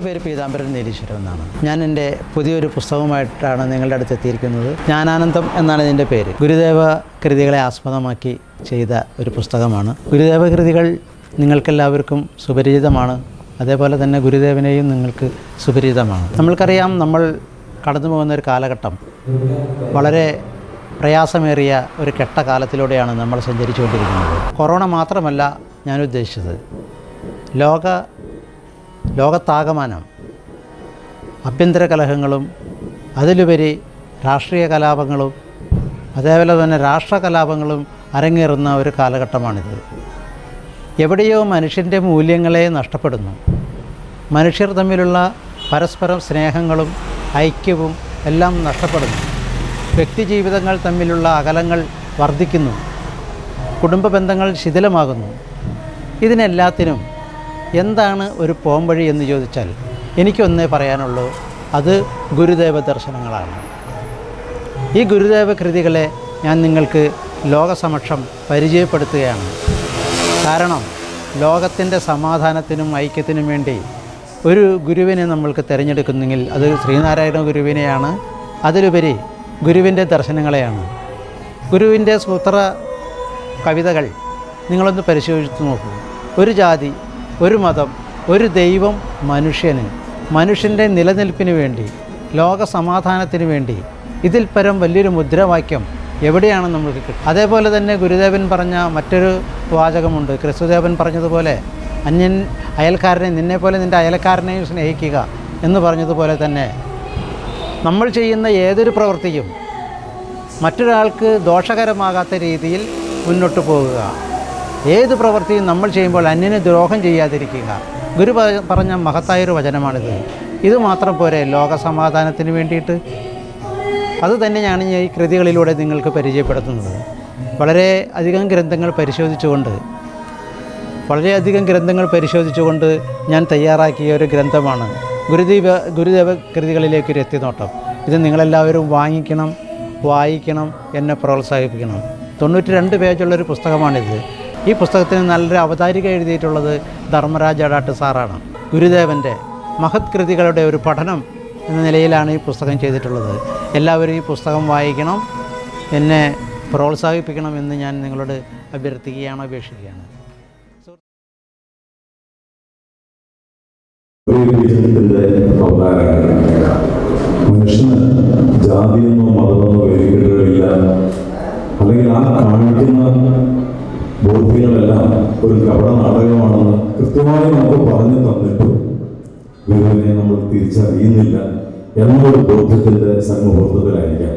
എന്റെ പേര് പീതാംബരൻ നീലീശ്വരം എന്നാണ്. ഞാൻ എന്റെ പുതിയൊരു പുസ്തകവുമായിട്ടാണ് നിങ്ങളുടെ അടുത്ത് എത്തിയിരിക്കുന്നത്. ജ്ഞാനാനന്ദം എന്നാണ് ഇതിന്റെ പേര്. ഗുരുദേവ കൃതികളെ ആസ്പദമാക്കി ചെയ്ത ഒരു പുസ്തകമാണ്. ഗുരുദേവ കൃതികൾ നിങ്ങൾക്കെല്ലാവർക്കും സുപരിചിതമാണ്. അതേപോലെ തന്നെ ഗുരുദേവനെയും നിങ്ങൾക്ക് സുപരിചിതമാണ്. നമ്മൾക്കറിയാം നമ്മൾ കടന്നു പോകുന്ന ഒരു കാലഘട്ടം വളരെ പ്രയാസമേറിയ ഒരു കെട്ട കാലത്തിലൂടെയാണ് നമ്മൾ സഞ്ചരിച്ചുകൊണ്ടിരിക്കുന്നത്. കൊറോണ മാത്രമല്ല ഞാൻ ഉദ്ദേശിച്ചത്. ലോക ലോകത്താകമാനം ആഭ്യന്തര കലഹങ്ങളും അതിലുപരി രാഷ്ട്രീയ കലാപങ്ങളും അതേപോലെ തന്നെ രാഷ്ട്ര കലാപങ്ങളും അരങ്ങേറുന്ന ഒരു കാലഘട്ടമാണിത്. എവിടെയോ മനുഷ്യന്റെ മൂല്യങ്ങളെ നഷ്ടപ്പെടുന്നു. മനുഷ്യർ തമ്മിലുള്ള പരസ്പരം സ്നേഹങ്ങളും ഐക്യവും എല്ലാം നഷ്ടപ്പെടുന്നു. വ്യക്തിജീവിതങ്ങൾ തമ്മിലുള്ള അകലങ്ങൾ വർദ്ധിക്കുന്നു. കുടുംബ ബന്ധങ്ങൾ ശിഥിലമാകുന്നു. ഇതിനെല്ലാത്തിനും എന്താണ് ഒരു പോംവഴി എന്ന് ചോദിച്ചാൽ എനിക്കൊന്നേ പറയാനുള്ളൂ അത് ഗുരുദേവ ദർശനങ്ങളാണ്. ഈ ഗുരുദേവ കൃതികളെ ഞാൻ നിങ്ങൾക്ക് ലോകസമക്ഷം പരിചയപ്പെടുത്തുകയാണ്. കാരണം ലോകത്തിന്റെ സമാധാനത്തിനും ഐക്യത്തിനും വേണ്ടി ഒരു ഗുരുവിനെ നമ്മൾക്ക് തിരഞ്ഞെടുക്കുന്നെങ്കിൽ അത് ശ്രീനാരായണ ഗുരുവിനെയാണ് അതിലുപരി ഗുരുവിന്റെ ദർശനങ്ങളെയാണ്. ഗുരുവിന്റെ സൂത്ര കവിതകൾ നിങ്ങളൊന്ന് പരിശോധിച്ച് നോക്കൂ. ഒരു ജാതി ഒരു മതം ഒരു ദൈവം മനുഷ്യന്. മനുഷ്യന്റെ നിലനിൽപ്പിന് വേണ്ടി ലോക സമാധാനത്തിന് വേണ്ടി. ഇതിൽ പരം വലിയൊരു മുദ്രാവാക്യം എവിടെയാണ് നമുക്ക് കിട്ടുക? അതേപോലെ തന്നെ ഗുരുദേവൻ പറഞ്ഞ മറ്റൊരു വാചകമുണ്ട്. ക്രിസ്തുദേവൻ പറഞ്ഞതുപോലെ അന്യൻ അയൽക്കാരനെ നിന്നെപ്പോലെ നിന്റെ അയൽക്കാരനെയും സ്നേഹിക്കുക എന്ന് പറഞ്ഞതുപോലെ തന്നെ നമ്മൾ ചെയ്യുന്ന ഏതൊരു പ്രവൃത്തിയും മറ്റൊരാൾക്ക് ദോഷകരമാകാത്ത രീതിയിൽ മുന്നോട്ട് പോകുക. ഏത് പ്രവൃത്തിയും നമ്മൾ ചെയ്യുമ്പോൾ അന്യനെ ദ്രോഹം ചെയ്യാതിരിക്കുക. ഗുരു പറഞ്ഞ മഹത്തായൊരു വചനമാണിത്. ഇത് മാത്രം പോരെ ലോക സമാധാനത്തിന് വേണ്ടിയിട്ട്. അത് തന്നെയാണ് ഞാൻ ഈ കൃതികളിലൂടെ നിങ്ങൾക്ക് പരിചയപ്പെടുത്തുന്നത്. വളരെ അധികം ഗ്രന്ഥങ്ങൾ പരിശോധിച്ചുകൊണ്ട് വളരെയധികം ഗ്രന്ഥങ്ങൾ പരിശോധിച്ചുകൊണ്ട് ഞാൻ തയ്യാറാക്കിയ ഒരു ഗ്രന്ഥമാണ് ഗുരുദേവ ഗുരുദേവ കൃതികളിലേക്കൊരു എത്തിനോട്ടം. ഇത് നിങ്ങളെല്ലാവരും വാങ്ങിക്കണം വായിക്കണം എന്നെ പ്രോത്സാഹിപ്പിക്കണം. തൊണ്ണൂറ്റി രണ്ട് പേജുള്ളൊരു പുസ്തകമാണിത്. ഈ പുസ്തകത്തിന് നല്ലൊരു അവതാരിക എഴുതിയിട്ടുള്ളത് ധർമ്മരാജ അടാട്ട് സാറാണ്. ഗുരുദേവന്റെ മഹത് കൃതികളുടെ ഒരു പഠനം എന്ന നിലയിലാണ് ഈ പുസ്തകം ചെയ്തിട്ടുള്ളത്. എല്ലാവരും ഈ പുസ്തകം വായിക്കണം എന്നെ പ്രോത്സാഹിപ്പിക്കണം എന്ന് ഞാൻ നിങ്ങളോട് അഭ്യർത്ഥിക്കുകയാണ് അപേക്ഷിക്കുകയാണ്. ജാതിയെന്നോ മതമെന്നോ വേദികളില്ല അല്ലെങ്കിൽ ആ കാണിക്കുന്ന ഒരു കപട നാടകമാണെന്ന് കൃത്യമായി നമുക്ക് പറഞ്ഞു തന്നിട്ടും ഗുരുവിനെ നമ്മൾ തിരിച്ചറിയുന്നില്ല എന്നൊരു ബോധ്യത്തിന്റെ സന്മുഹൂർത്തത്തിലായിരിക്കാം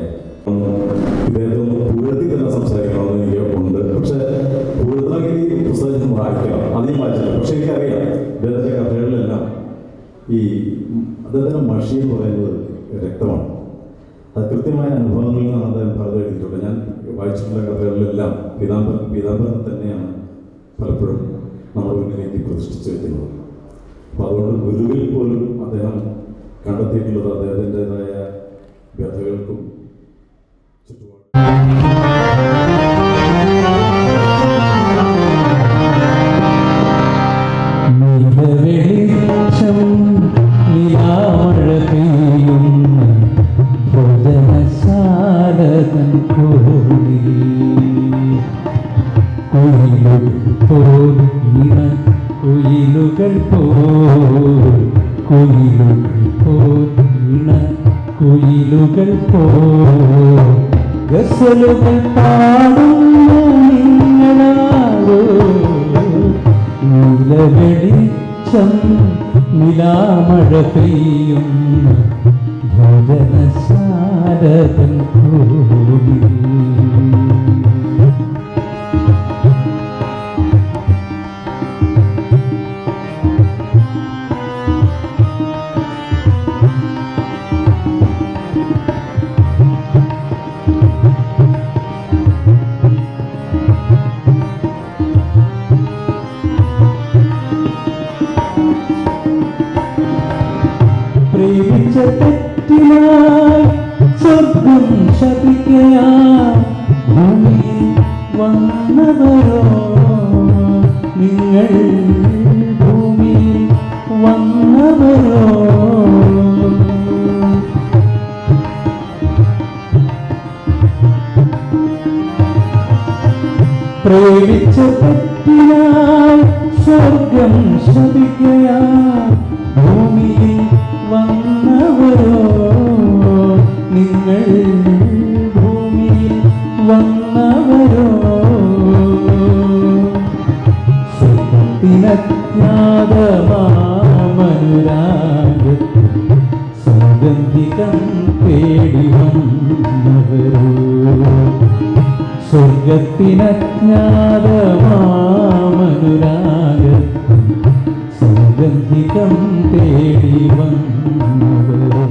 ഇദ്ദേഹത്തെ ഒന്ന് പുകഴ്ത്തി തന്നെ സംസാരിക്കണമെന്ന് എനിക്ക് ഉണ്ട് പക്ഷെ ഈ പുസ്തകം വായിക്കണം അധികം വായിച്ചില്ല. പക്ഷെ എനിക്കറിയാം ഇദ്ദേഹത്തിന്റെ കഥകളിലെല്ലാം ഈ അദ്ദേഹത്തിന്റെ മഷി എന്ന് പറയുന്നത് രക്തമാണ്. അത് കൃത്യമായ അനുഭവങ്ങളിൽ നിന്നാണ് അദ്ദേഹം പറഞ്ഞു എഴുതിയിട്ടുള്ളത് ഞാൻ വായിച്ചിട്ടുള്ള കഥകളിലെല്ലാം പീതാംബരൻ പീതാംബരൻ തന്നെയാണ് പലപ്പോഴും നമ്മൾ മുന്നിലേക്ക് പ്രതിഷ്ഠിച്ചു വെക്കുന്നത് അപ്പോൾ അതുകൊണ്ട് ഗുരുവിൽ പോലും അദ്ദേഹം കണ്ടെത്തിയിട്ടുള്ളത് അദ്ദേഹത്തിന്റെതായ വ്യഥകൾക്കും ചുറ്റുപാടും. കുയിലുകൾ പോൽ കുയിലുകൾ ഇണ കുയിലുകൾ പോൽ. ഗസലുകൾ പാടുന്നു നിങ്ങളാരോ നീലവെളിച്ചം നിലാമഴ പെയ്യും ഭോജനശാരതൻ കോവിൽ സ്നേഹത്തിനാൽ സ്വർഗം ശപിക്കയാൽ ഭൂമിയിൽ വന്നവരോ നിങ്ങൾ ഭൂമിയിൽ വന്നവരോ പ്രേമിച്ച പറ്റിയാൽ സ്വർഗം ശപിക്കയാൽ ഭൂമിയിൽ സ്വർഗത്തിനജ്ഞാതമാമനുരാഗ സൗഗന്ധികം തേടി വന്നവരോ